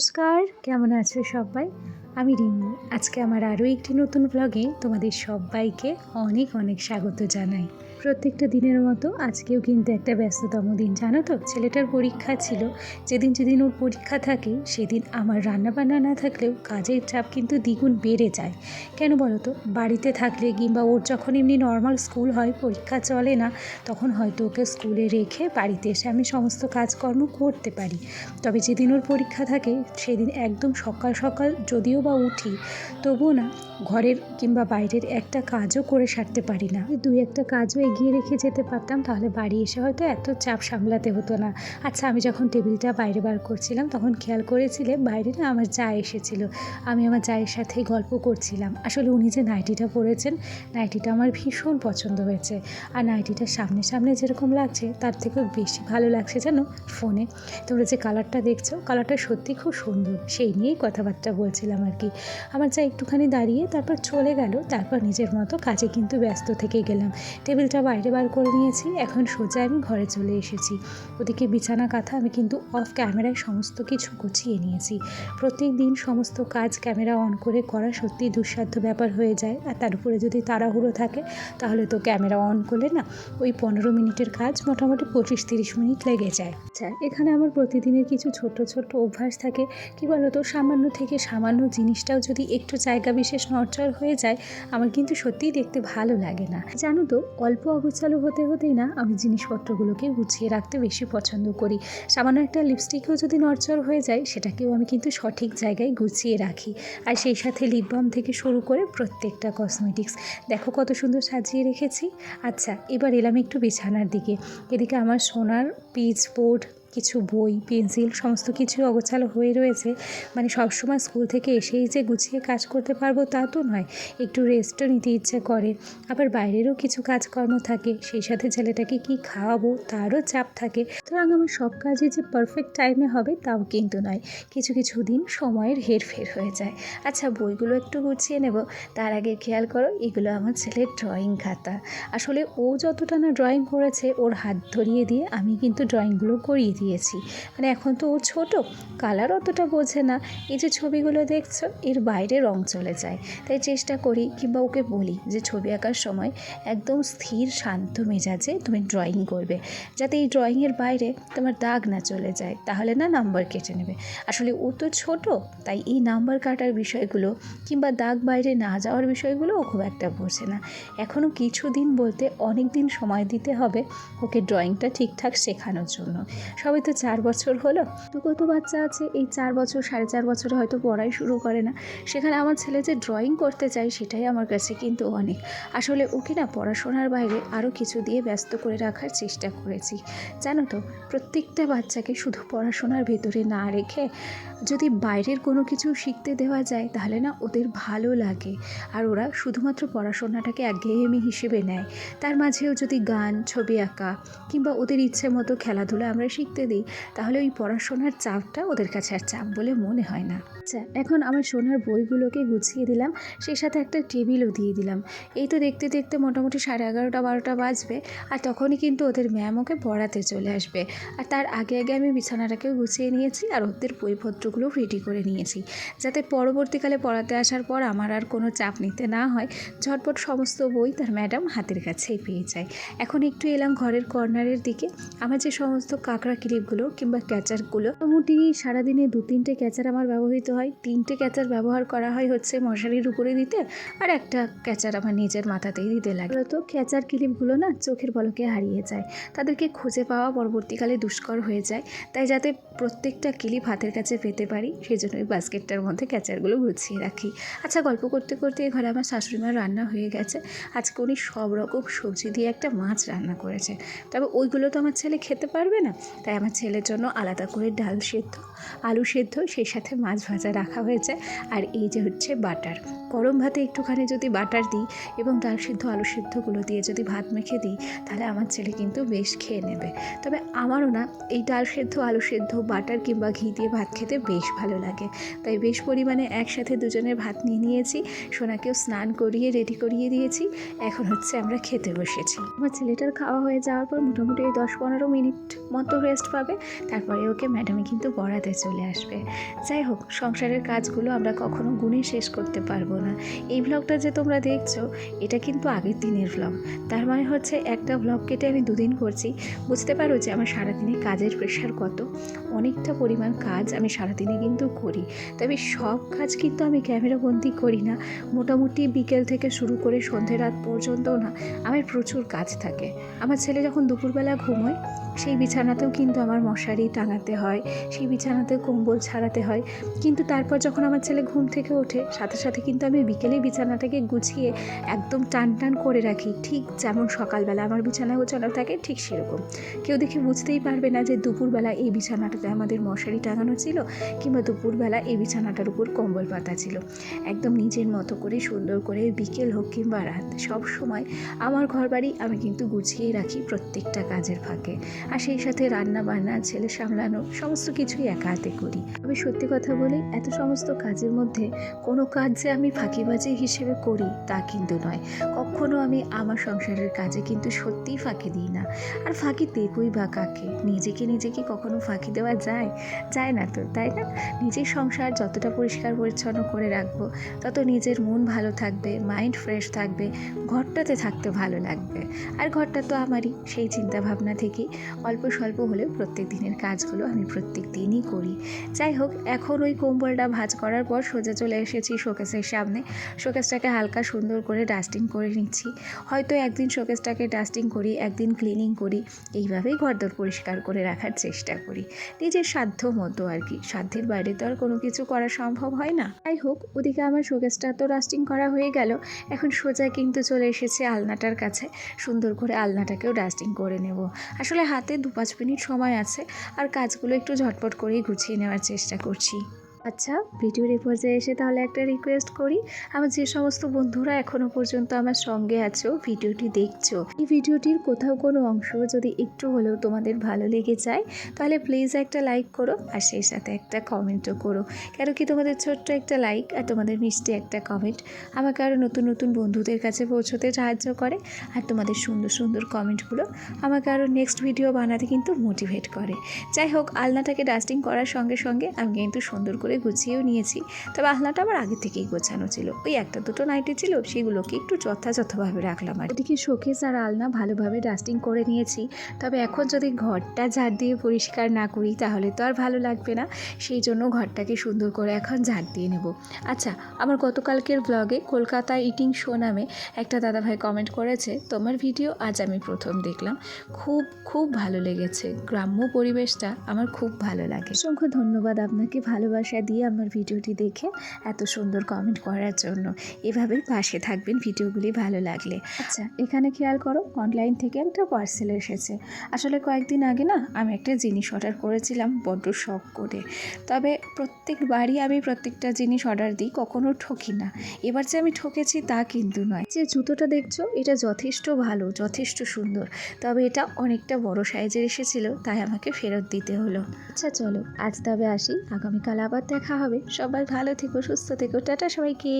নমস্কার, কেমন আছো সবাই? আমি রিমি। আজকে আমার আরও একটি নতুন ব্লগে তোমাদের সবাইকে অনেক অনেক স্বাগত জানাই। প্রত্যেকটা দিনের মতো আজকেও কিন্তু একটা ব্যস্ততম দিন। জানো তো? ছেলেটার পরীক্ষা ছিল। যেদিন যেদিন ওর পরীক্ষা থাকে, সেদিন আমার রান্নাবান্না না থাকলেও কাজের চাপ কিন্তু দ্বিগুণ বেড়ে যায়। কেন বলো তো? বাড়িতে থাকলে কিংবা ওর যখন এমনি নর্মাল স্কুল হয়, পরীক্ষা চলে না, তখন হয়তো ওকে স্কুলে রেখে বাড়িতে এসে আমি সমস্ত কাজকর্ম করতে পারি। তবে যেদিন ওর পরীক্ষা থাকে, সেদিন একদম সকাল সকাল যদিও বা উঠি, তবুও না ঘরের কিংবা বাইরের একটা কাজও করে সারতে পারি না। দুই একটা কাজও এগিয়ে রেখে যেতে পারতাম, তাহলে বাড়ি এসে হয়তো এত চাপ সামলাতে হতো না। আচ্ছা আমি যখন টেবিলটা বাইরে বার করছিলাম, তখন খেয়াল করেছিলে বাইরে না আমার যা এসেছিল। আমি আমার জায়ের সাথেই গল্প করছিলাম। আসলে উনি যে নাইটিটা পরেছেন, নাইটিটা আমার ভীষণ পছন্দ হয়েছে। আর নাইটিটা সামনে সামনে যেরকম লাগছে, তার থেকেও বেশি ভালো লাগছে জানো ফোনে। তোমরা যে কালারটা দেখছ, কালারটা সত্যি খুব সুন্দর। সেই নিয়েই কথাবার্তা বলছিলাম আর কি। আমার যা একটুখানি দাঁড়িয়ে তারপর চলে গেল, তারপর নিজের মতো কাজে কিন্তু ব্যস্ত থেকে গেলাম। টেবিলটা বাইরে বার করে নিয়েছি। এখন সোজা আমি ঘরে চলে এসেছি। ওদিকে বিছানা, কাঁথা আমি কিন্তু অফ ক্যামেরায় সমস্ত কিছু গুছিয়ে নিয়েছি। প্রত্যেক দিন সমস্ত কাজ ক্যামেরা অন করে করা সত্যি দুঃসাধ্য ব্যাপার হয়ে যায়। আর তার উপরে যদি তাড়াহুড়ো থাকে, তাহলে তো ক্যামেরা অন করলে না ওই পনেরো মিনিটের কাজ মোটামুটি পঁচিশ তিরিশ মিনিট লেগে যায়। আচ্ছা এখানে আমার প্রতিদিনের কিছু ছোট ছোট অভ্যাস থাকে। কি বলতো, সামান্য থেকে সামান্য জিনিসটাও যদি একটু জায়গা বিশেষ নড়চড় হয়ে যায়, আমার কিন্তু সত্যিই দেখতে ভালো লাগে না। জানো তো, অল্প অগোছালো হতে হতেই না আমি জিনিসপত্রগুলোকে গুছিয়ে রাখতে বেশি পছন্দ করি। সামান্য একটা লিপস্টিকও যদি নড়চড় হয়ে যায়, সেটাকেও আমি কিন্তু সঠিক জায়গায় গুছিয়ে রাখি। আর সেই সাথে লিপ বাম থেকে শুরু করে প্রত্যেকটা কসমেটিক্স দেখো কত সুন্দর সাজিয়ে রেখেছি। আচ্ছা এবার এলাম একটু বিছানার দিকে। এদিকে আমার সোনার পিচ বোর্ড কিছু বই, পেন্সিল সমস্ত কিছু অগোছালো হয়ে রয়েছে। মানে সবসময় স্কুল থেকে এসেই যে গুছিয়ে কাজ করতে পারব তা তো নয়, একটু রেস্টও নিতে ইচ্ছে করে। আবার বাইরেরও কিছু কাজকর্ম থাকে, সেই সাথে ছেলেটাকে কি খাওয়াবো তারও চাপ থাকে। সুতরাং আমার সব কাজই যে পারফেক্ট টাইমে হবে তাও কিন্তু নয়, কিছু কিছু দিন সময়ের হেরফের হয়ে যায়। আচ্ছা বইগুলো একটু গুছিয়ে নেব, তার আগে খেয়াল করো, এগুলো আমার ছেলের ড্রয়িং খাতা। আসলে ও যতটা না ড্রয়িং করেছে, ওর হাত ধরিয়ে দিয়ে আমি কিন্তু ড্রয়িংগুলো করিয়ে দিয়েছি। মানে এখন তো ও ছোট কালার অতটা বোঝে না। এই যে ছবিগুলো দেখছ, এর বাইরে রং চলে যায়। তাই চেষ্টা করি, কিংবা ওকে বলি যে ছবি আঁকার সময় একদম স্থির, শান্ত মেজাজে তুমি ড্রয়িং করবে। যাতে এই ড্রয়িংয়ের বাইরে তোমার দাগ না চলে যায়, তাহলে না নাম্বার কেটে নেবে। আসলে ও তো ছোট, তাই এই নাম্বার কাটার বিষয়গুলো, কিংবা দাগ বাইরে না যাওয়ার বিষয়গুলো ও খুব একটা বোঝে না। এখনও কিছু দিন বলতে অনেক দিন সময় দিতে হবে ওকে ড্রয়িংটা ঠিকঠাক শেখানোর জন্য। সবে তো চার বছর হলো। তো কত বাচ্চা আছে, এই চার বছর, সাড়ে চার বছরে হয়তো পড়াই শুরু করে না। সেখানে আমার ছেলে যে ড্রয়িং করতে চায় সেটাই আমার কাছে কিন্তু অনেক। আসলে ওকে না পড়াশোনার বাইরে আরও কিছু দিয়ে ব্যস্ত করে রাখার চেষ্টা করেছি। জানো তো, প্রত্যেকটা বাচ্চাকে শুধু পড়াশোনার ভেতরে না রেখে যদি বাইরের কোনো কিছু শিখতে দেওয়া যায়, তাহলে না ওদের ভালো লাগে। আর ওরা শুধুমাত্র পড়াশোনাটাকে একঘেয়েমি হিসেবে নেয়। তার মাঝেও যদি গান, ছবি আঁকা কিংবা ওদের ইচ্ছে মতো খেলাধুলা আমরা শিখতে দিই, তাহলে ওই পড়াশোনার চাপটা ওদের কাছে আর চাপ বলে মনে হয় না। আচ্ছা এখন আমার সোনার বইগুলোকে গুছিয়ে দিলাম, সেই সাথে একটা টেবিলও দিয়ে দিলাম। এই তো দেখতে দেখতে মোটামুটি সাড়ে এগারোটা, বারোটা বাজবে, আর তখনই কিন্তু ওদের ম্যাম ওকে পড়াতে চলে আসবে। আর তার আগে আগে আমি বিছানাটাকেও গুছিয়ে নিয়েছি, আর ওদের বইপত্রগুলো রেডি করে নিয়েছি, যাতে পরবর্তীকালে পড়াতে আসার পর আমার আর কোনো চাপ নিতে না হয়। ঝটপট সমস্ত বই তার ম্যাডাম হাতের কাছেই পেয়ে যায়। এখন একটু এলাম ঘরের কর্নারের দিকে, আমার যে সমস্ত কাঁকড়া ক্লিপগুলো কিংবা ক্যাচারগুলো মোটামুটি সারাদিনে দু, তিনটে ক্যাচার আমার ব্যবহৃত হয়। তিনটে ক্যাচার ব্যবহার করা হয় হচ্ছে মশারির উপরে দিতে আর একটা ক্যাচার আমার নিজের মাথাতেই দিতে লাগে। তো ক্যাচার ক্লিপগুলো না চোখের পলকে হারিয়ে যায়। তাদেরকে খুঁজে পাওয়া পরবর্তীকালে দুষ্কর হয়ে যায়। তাই যাতে প্রত্যেকটা ক্লিপ হাতের কাছে পেতে পারি সেই জন্য ওই বাস্কেটটার মধ্যে ক্যাচারগুলো গুছিয়ে রাখি। আচ্ছা গল্প করতে করতে ঘরে আমার শাশুড়ি মার রান্না হয়ে গেছে। আজকে উনি সব রকম সবজি দিয়ে একটা মাছ রান্না করেছে। তবে ওইগুলো তো আমার ছেলে খেতে পারবে না। তাই আমার ছেলের জন্য আলাদা করে ডাল সেদ্ধ, আলু সেদ্ধ, সেই সাথে মাছ ভাজা রাখা হয়েছে। আর এই যে হচ্ছে বাটার। গরম ভাতে একটুখানি যদি বাটার দিই এবং ডাল সিদ্ধ, আলু সিদ্ধগুলো দিয়ে যদি ভাত মেখে দিই, তাহলে আমার ছেলে কিন্তু বেশ খেয়ে নেবে। তবে আমারও না, এই ডাল সেদ্ধ, আলু সেদ্ধ, বাটার কিংবা ঘি দিয়ে ভাত খেতে বেশ ভালো লাগে। তাই বেশ পরিমাণে একসাথে দুজনের ভাত নিয়ে নিয়েছি, সোনাকেও স্নান করিয়ে, রেডি করিয়ে দিয়েছি। এখন হচ্ছে আমরা খেতে বসেছি। আমার ছেলেটার খাওয়া হয়ে যাওয়ার পর মোটামুটি দশ পনেরো মিনিট মতো রেস্ট পাবে, তারপরে ওকে ম্যাডামে কিন্তু পড়াতে চলে আসবে। যাই হোক, সংসারের কাজগুলো আমরা কখনো গুণে শেষ করতে পারব না। এই ব্লগটা যে তোমরা দেখছ, এটা কিন্তু আগের দিনের ব্লগ তার মানে হচ্ছে একটা ব্লগ কেটে আমি দুদিন করছি। বুঝতে পারো যে আমার সারাদিনে কাজের প্রেশার কত। অনেকটা পরিমাণ কাজ আমি সারাদিনে কিন্তু করি। তবে সব কাজ কিন্তু আমি ক্যামেরাবন্দি করি না। মোটামুটি বিকেল থেকে শুরু করে সন্ধে রাত পর্যন্তও না, আমার প্রচুর কাজ থাকে। আমার ছেলে যখন দুপুরবেলা ঘুমোয়, সেই বিছানাতেও কিন্তু আমার মশারি টাঙাতে হয়, সেই বিছানাতে কম্বল ছাড়াতে হয়। কিন্তু তারপর যখন আমার ছেলে ঘুম থেকে ওঠে, সাথে সাথে কিন্তু আমি বিকেলে বিছানাটাকে গুছিয়ে একদম টান টান করে রাখি। ঠিক যেমন সকালবেলা আমার বিছানা গোছানো থাকে, ঠিক সেরকম। কেউ দেখে বুঝতেই পারবে না যে দুপুরবেলা এই বিছানাটাতে আমাদের মশারি টাঙানো ছিল কিংবা দুপুরবেলা এই বিছানাটার উপর কম্বল পাতা ছিল। একদম নিজের মতো করে সুন্দর করে বিকেল হোক কিংবা রাত, সব সময় আমার ঘর বাড়ি আমি কিন্তু গুছিয়ে রাখি প্রত্যেকটা কাজের ফাঁকে। আর সেই সাথে রান্না বান্না ছেলে সামলানো, সমস্ত কিছুই একা হাতে করি। আমি সত্যি কথা বলি, এত সমস্ত কাজের মধ্যে কোনো কাজ যে আমি ফাঁকিবাজি হিসেবে করি তা কিন্তু নয়। কখনো আমি আমার সংসারের কাজে কিন্তু সত্যিই ফাঁকি দিই না। আর ফাঁকি দেবই বা কাকে? নিজেকে নিজেকে কখনো ফাঁকি দেওয়া যায়? যায় না তো, তাই না? নিজের সংসার যতটা পরিষ্কার পরিচ্ছন্ন করে রাখব, তত নিজের মন ভালো থাকবে মাইন্ড ফ্রেশ থাকবে, ঘরটাতে থাকতে ভালো লাগবে। আর ঘরটা তো আমারই, সেই চিন্তা ভাবনা থেকেই অল্প স্বল্প হলেও প্রত্যেক দিনের কাজগুলো আমি প্রত্যেক দিনই করি। যাই হোক, এখন ওই কম্বলটা ভাজ করার পর সোজা চলে এসেছি শোকেসের সামনে। শোকেসটাকে হালকা সুন্দর করে ডাস্টিং করে নিচ্ছি। হয়তো একদিন শোকেসটাকে ডাস্টিং করি, একদিন ক্লিনিং করি, এইভাবেই ঘরদোর পরিষ্কার করে রাখার চেষ্টা করি। নিজের সাধ্য মতো আর কি। সাধ্যের বাইরে তো আর কোনো কিছু করা সম্ভব হয় না। যাই হোক, ওদিকে আমার শোকেসটা তো ডাস্টিং করা হয়ে গেল। এখন সোজা কিন্তু চলে এসেছে আলনাটার কাছে। সুন্দর করে আলনাটাকেও ডাস্টিং করে নেব। আসলে হাতে দু পাঁচ মিনিট সময় আছে আর কাজগুলো একটু ঝটপট করেই গুছিয়ে নেওয়ার চেষ্টা করছি। আচ্ছা ভিডিওর এই পর্যায়ে এসে তাহলে একটা রিকোয়েস্ট করি। আমার যে সমস্ত বন্ধুরা এখনও পর্যন্ত আমার সঙ্গে আছো, ভিডিওটি দেখছ, এই ভিডিওটির কোথাও কোনো অংশ যদি একটু হলেও তোমাদের ভালো লেগে যায়, তাহলে প্লিজ একটা লাইক করো আর সেই সাথে একটা কমেন্টও করো। কেন কি তোমাদের ছোট্ট একটা লাইক আর তোমাদের মিষ্টি একটা কমেন্ট আমাকে আরও নতুন নতুন বন্ধুদের কাছে পৌঁছতে সাহায্য করে আর তোমাদের সুন্দর সুন্দর কমেন্টগুলো আমাকে আরও নেক্সট ভিডিও বানাতে কিন্তু মোটিভেট করে। যাই হোক, আলনাটাকে ডাস্টিং করার সঙ্গে সঙ্গে আমি কিন্তু সুন্দর করে গুছিয়েও নিয়েছি। তবে আলনাটা আমার আগে থেকেই গোছানো ছিল। ওই একটা দুটো নাইটি ছিল, সেগুলোকে একটু যথাযথভাবে রাখলাম আর ওদিকে শোকেস আর আলনা ভালোভাবে ডাস্টিং করে নিয়েছি। তবে এখন যদি ঘরটা ঝাড় দিয়ে পরিষ্কার না করি, তাহলে তো আর ভালো লাগবে না। সেই জন্য ঘরটাকে সুন্দর করে এখন ঝাড় দিয়ে নেব। আচ্ছা আমার গতকালকের ব্লগে কলকাতা ইটিং শো নামে একটা দাদাভাই কমেন্ট করেছে, তোমার ভিডিও আজ আমি প্রথম দেখলাম। খুব খুব ভালো লেগেছে। গ্রাম্য পরিবেশটা আমার খুব ভালো লাগে। অসংখ্য ধন্যবাদ আপনাকে ভালোবাসা দিয়ে আমার ভিডিওটি দেখে এত সুন্দর কমেন্ট করার জন্য। এভাবে পাশে থাকবেন ভিডিওগুলি ভালো লাগলে। আচ্ছা। এখানে খেয়াল করো অনলাইন থেকে একটা পার্সেল এসেছে। আসলে কয়েকদিন আগে না আমি একটা জিনিস অর্ডার করেছিলাম বড্ড শখ করে। তবে প্রত্যেকবারই আমি প্রত্যেকটা জিনিস অর্ডার দিই কখনো ঠকি না। এবার যে আমি ঠকেছি তা কিন্তু নয়। যে জুতোটা দেখছ এটা যথেষ্ট ভালো যথেষ্ট সুন্দর। তবে এটা অনেকটা বড় সাইজের এসেছিল তাই আমাকে ফেরত দিতে হলো। আচ্ছা চলো। আজ তবে আসি। আগামীকাল আবার দেখা হবে। সবাই ভালো থেকো সুস্থ থেকো। টাটা সবাইকে।